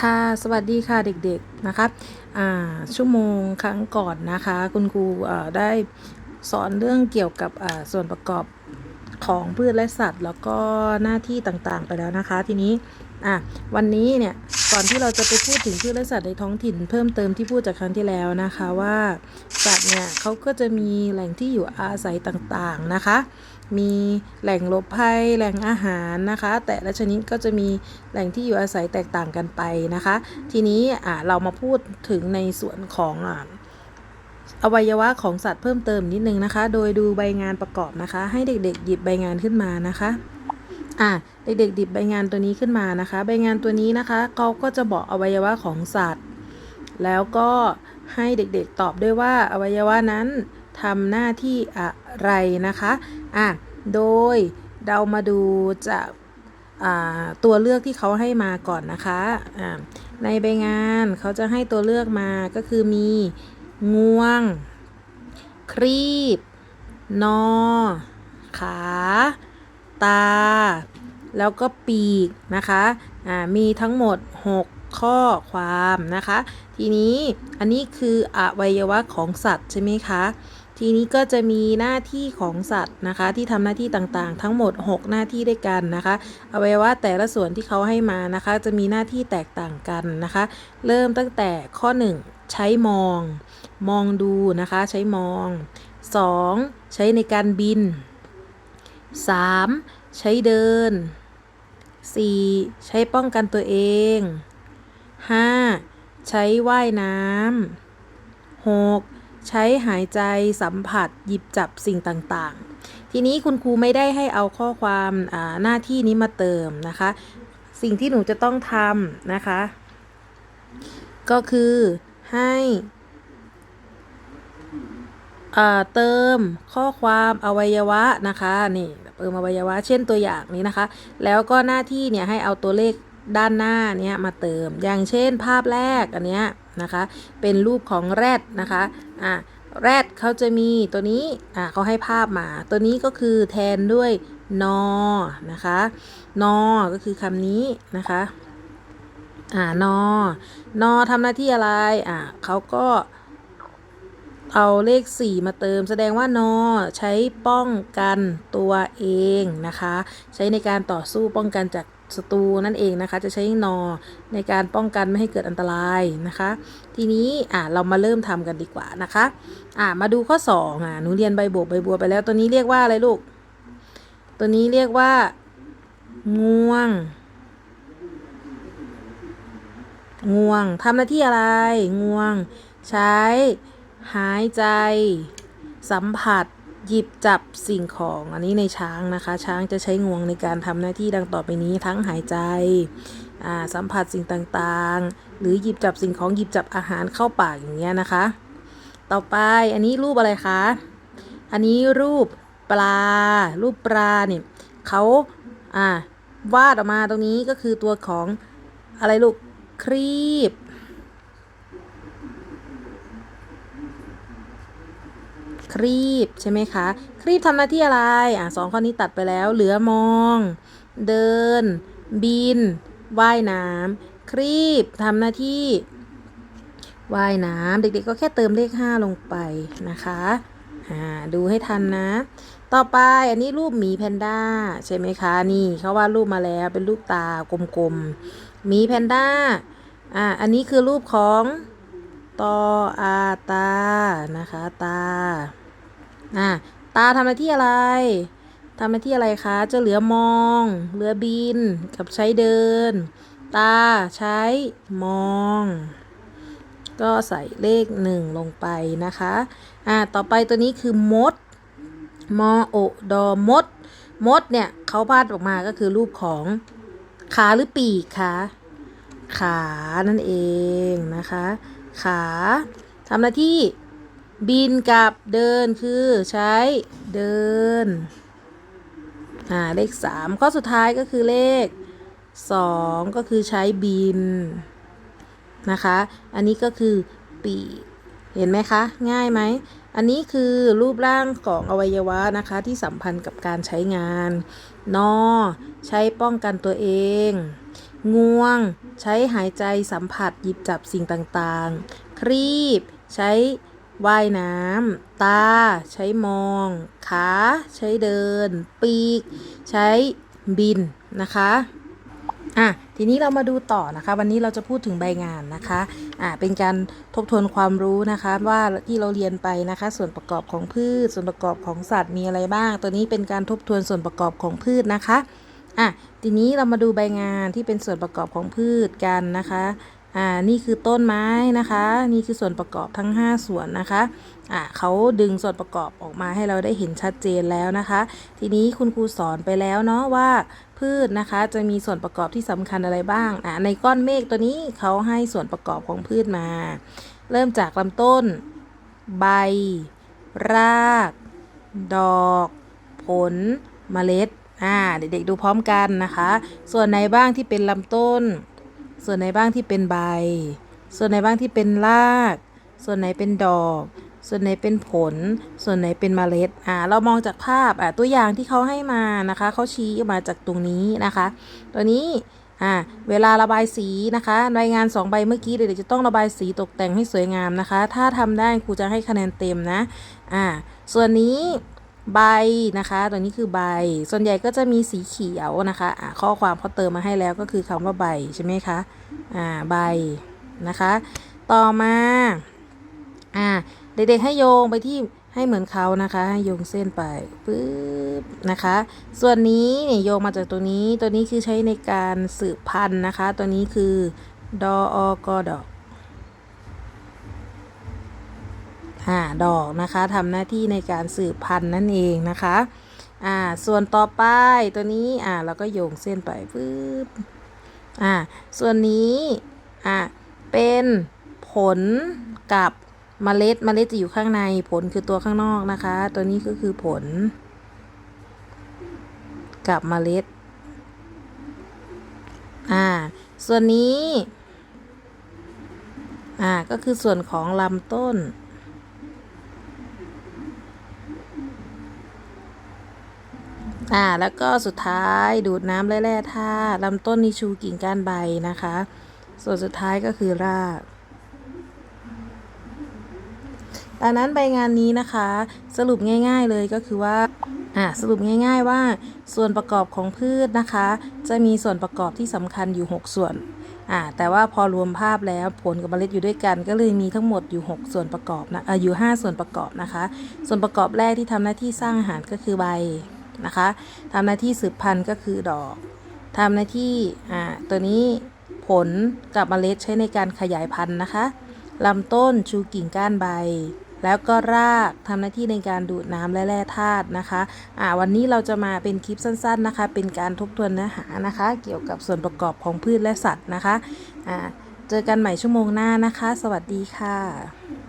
ค่ะสวัสดีค่ะเด็กๆนะคะอ่าชั่วโมงครั้งก่อนนะคะ คุณครูอ่าได้สอนเรื่องเกี่ยวกับอ่าส่วนประกอบของพืชและสัตว์ แล้วก็หน้าที่ต่างๆไปแล้วนะคะ ทีนี้อะวันนี้เนี่ยก่อนที่เราจะไปพูดถึงพืชและสัตว์ในท้องถิ่น เพิ่มเติมที่พูดจากครั้งที่แล้วนะคะว่าสัตว์เนี่ยเขาก็จะมีแหล่งที่อยู่อาศัยต่างๆนะคะ มีแหล่งหลบภัยแหล่งอาหารนะคะ แต่ละชนิดก็จะมีแหล่งที่อยู่อาศัยแตกต่างกันไปนะคะ ทีนี้อ่าเรามาพูดถึงในส่วนของอ่าอวัยวะของสัตว์เพิ่มเติมนิดนึงนะคะ โดยดูใบงานประกอบนะคะ ให้เด็กๆ หยิบใบงานขึ้นมานะคะอ่าเด็กๆหยิบใบงานตัวนี้ขึ้นมานะคะ ใบงานตัวนี้นะคะเขาก็จะบอกอวัยวะของสัตว์ แล้วก็ให้เด็กๆตอบด้วยว่าอวัยวะนั้น ทำหน้าที่อะไรนะคะอะโดยเรามาดูจากตัวเลือกที่เขาให้มาก่อนนะคะอ่าในใบงานเขาจะให้ตัวเลือกมาก็คือมีงวง ครีบ นอ ขา ตา แล้วก็ปีกนะคะอ่ามีทั้งหมด 6 ข้อความนะคะ ทีนี้อันนี้คืออวัยวะของสัตว์ใช่ไหมคะ ทีนี้ก็จะมีหน้าที่ของสัตว์นะคะ ที่ทำหน้าที่ต่างๆ ทั้งหมด 6 หน้าที่ด้วยกันนะคะ อวัยวะแต่ละส่วนที่เขาให้มานะคะ จะมีหน้าที่แตกต่างกันนะคะ เริ่มตั้งแต่ข้อ 1 ใช้มอง มองดูนะคะ ใช้มอง 2. ใช้ในการบิน 3. ใช้เดิน 4. ใช้ป้องกันตัวเอง 5. ใช้ว่ายน้ำ 6. ใช้หายใจสัมผัสหยิบจับสิ่งต่างๆ ทีนี้คุณครูไม่ได้ให้เอาข้อความหน้าที่นี้มาเติมนะคะ สิ่งที่หนูจะต้องทำนะคะ ก็คือให้เติมข้อความอวัยวะนะคะนี่เติมอวัยวะเช่นตัวอย่างนี้นะคะ แล้วก็หน้าที่เนี่ยให้เอาตัวเลข ด้านหน้าเนี้ยมาเติม อย่างเช่นภาพแรกอันเนี้ยนะคะ เป็นรูปของแรดนะคะอะแรดเขาจะมีตัวนี้อะเขาให้ภาพมา ตัวนี้ก็คือแทนด้วยนอนะคะนอก็คือคำนี้นะคะอ่านอนอทำหน้าที่อะไรอะเขาก็เอาเลข 4 มาเติม แสดงว่านอใช้ป้องกันตัวเองนะคะ ใช้ในการต่อสู้ป้องกันจาก ศัตรูนั่นเองนะคะ จะใช้นอในการป้องกันไม่ให้เกิดอันตรายนะคะ ทีนี้อ่าเรามาเริ่มทำกันดีกว่านะคะอ่ามาดูข้อ2อะหนูเรียนใบโบกใบบัวไปแล้วตัวนี้เรียกว่าอะไรลูก ตัวนี้เรียกว่าง่วงง่วงทำหน้าที่อะไรง่วง ใช้ หายใจ สัมผัส หยิบจับสิ่งของอันนี้ในช้างนะคะ ช้างจะใช้งวงในการทำหน้าที่ดังต่อไปนี้ทั้งหายใจสัมผัสสิ่งต่างๆ หรือหยิบจับสิ่งของหยิบจับอาหารเข้าปากอย่างเงี้ยนะคะ ต่อไปอันนี้รูปอะไรคะ อันนี้รูปปลา รูปปลาเนี่ยเขาอ่าวาดออกมาตรงนี้ก็คือตัวของอะไรลูกครีบ ครีบใช่ไหมคะ ครีบทำหน้าที่อะไร อะสองข้อนี้ตัดไปแล้ว เหลือมอง เดิน บิน ว่ายน้ำครีบทำหน้าที่ ว่ายน้ำเด็กๆก็แค่เติมเลข 5 ลงไปนะคะอ่าดูให้ทันนะ ต่อไปอันนี้รูปหมีแพนด้าใช่ไหมคะ นี่เขาวาดรูปมาแล้วเป็นรูปตากลมๆหมีแพนด้า อ่า อันนี้คือรูปของตออาตา นะคะ ตา อะตาทำหน้าที่อะไรทำหน้าที่อะไรคะจะเหลือมองเหลือบิน กับใช้เดิน ตาใช้มอง ก็ใส่เลขหนึ่งลงไปนะคะ อ่า ต่อไปตัวนี้คือมด มอโอดอมด มดเนี่ยเขาพาดออกมาก็คือรูปของขาหรือปีกคะขานั่นเองนะคะ ขาทำหน้าที่ บินกับเดินคือใช้เดิน อ่า เลขสามข้อสุดท้ายก็คือเลขสองก็คือใช้บิน นะคะ อันนี้ก็คือปีเห็นไหมคะ ง่ายไหม อันนี้คือรูปร่างของอวัยวะนะคะที่สัมพันธ์กับการใช้งาน นอ ใช้ป้องกันตัวเองคงวง ใช้หายใจสัมผัสหยิบจับสิ่งต่างๆ ครีบ ใช้ ว่ายน้ำ ตา ใช้มอง ขา ใช้เดิน ปีก ใช้บินนะคะอะทีนี้เรามาดูต่อนะคะ วันนี้เราจะพูดถึงใบงานนะคะอะเป็นการทบทวนความรู้นะคะว่าที่เราเรียนไปนะคะ ส่วนประกอบของพืช ส่วนประกอบของสัตว์มีอะไรบ้าง ตัวนี้เป็นการทบทวนส่วนประกอบของพืชนะคะอะทีนี้เรามาดูใบงานที่เป็นส่วนประกอบของพืชกันนะคะ อ่านี่คือต้นไม้นะคะ นี่คือส่วนประกอบทั้ง 5 ส่วนนะคะอ่าเขาดึงส่วนประกอบออกมาให้เราได้เห็นชัดเจนแล้วนะคะ ทีนี้คุณครูสอนไปแล้วเนาะว่าพืชนะคะจะมีส่วนประกอบที่สำคัญอะไรบ้างอ่าในก้อนเมฆตัวนี้เขาให้ส่วนประกอบของพืชมา เริ่มจากลำต้น ใบ ราก ดอก ผลเมล็ดอ่าเด็กๆดูพร้อมกันนะคะ ส่วนไหนบ้างที่เป็นลำต้น ส่วนไหนบ้างที่เป็นใบ ส่วนไหนบ้างที่เป็นราก ส่วนไหนเป็นดอก ส่วนไหนเป็นผล ส่วนไหนเป็นเมล็ด อ่า เรามองจากภาพ อ่าตัวอย่างที่เขาให้มานะคะ เขาชี้มาจากตรงนี้นะคะ ตัวนี้ อ่า เวลาระบายสีนะคะ รายงาน 2 ใบเมื่อกี้เด็กๆจะต้องระบายสีตกแต่งให้สวยงามนะคะ ถ้าทำได้ครูจะให้คะแนนเต็มนะ อ่า ส่วนนี้ ใบนะคะ ตัวนี้คือใบ ส่วนใหญ่ก็จะมีสีเขียวนะคะอ่าข้อความเขาเติมมาให้แล้วก็คือคำว่าใบใช่ไหมคะ อ่า ใบนะคะ ต่อมา อ่า เด็กๆให้โยงไปที่ให้เหมือนเขานะคะให้โยงเส้นไปปึ๊บนะคะ ส่วนนี้เนี่ยโยงมาจากตัวนี้ ตัวนี้คือใช้ในการสืบพันธุ์นะคะ ตัวนี้คือดออกอดอก อ่าดอกนะคะทำหน้าที่ในการสืบพันธุ์นั่นเองนะคะอ่าส่วนต่อไปตัวนี้อ่าเราก็โยงเส้นไปปึ๊บอ่าส่วนนี้อ่าเป็นผลกับเมล็ดเมล็ดจะอยู่ข้างในผลคือตัวข้างนอกนะคะ ตัวนี้ก็คือผล กับเมล็ดอ่าส่วนนี้อ่าก็คือส่วนของลำต้น อ่าแล้วก็สุดท้ายดูดน้ำและแร่ธาตุลำต้นนีชูกิ่งก้านใบนะคะ ส่วนสุดท้ายก็คือรากดังนั้นใบงานนี้นะคะ สรุปง่ายๆเลยก็คือว่าอ่าสรุปง่ายๆว่า ส่วนประกอบของพืชนะคะ จะมีส่วนประกอบที่สำคัญอยู่ 6 ส่วนอ่าแต่ว่าพอรวมภาพแล้วผลกับเมล็ดอยู่ด้วยกัน ก็เลยมีทั้งหมดอยู่ 6 ส่วนประกอบนะเอออยู่ 5 ส่วนประกอบนะคะ ส่วนประกอบแรกที่ทำหน้าที่สร้างอาหารก็คือใบ นะคะทำหน้าที่สืบพันธุ์ก็คือดอกทำหน้าที่อ่าตัวนี้ผลกับเมล็ดใช้ในการขยายพันธุ์นะคะลำต้นชูกิ่งก้านใบ แล้วก็รากทำหน้าที่ในการดูดน้ำและแร่ธาตุนะคะอ่าวันนี้เราจะมาเป็นคลิปสั้นๆนะคะ เป็นการทบทวนเนื้อหานะคะ เกี่ยวกับส่วนประกอบของพืชและสัตว์นะคะอ่าเจอกันใหม่ชั่วโมงหน้านะคะ สวัสดีค่ะ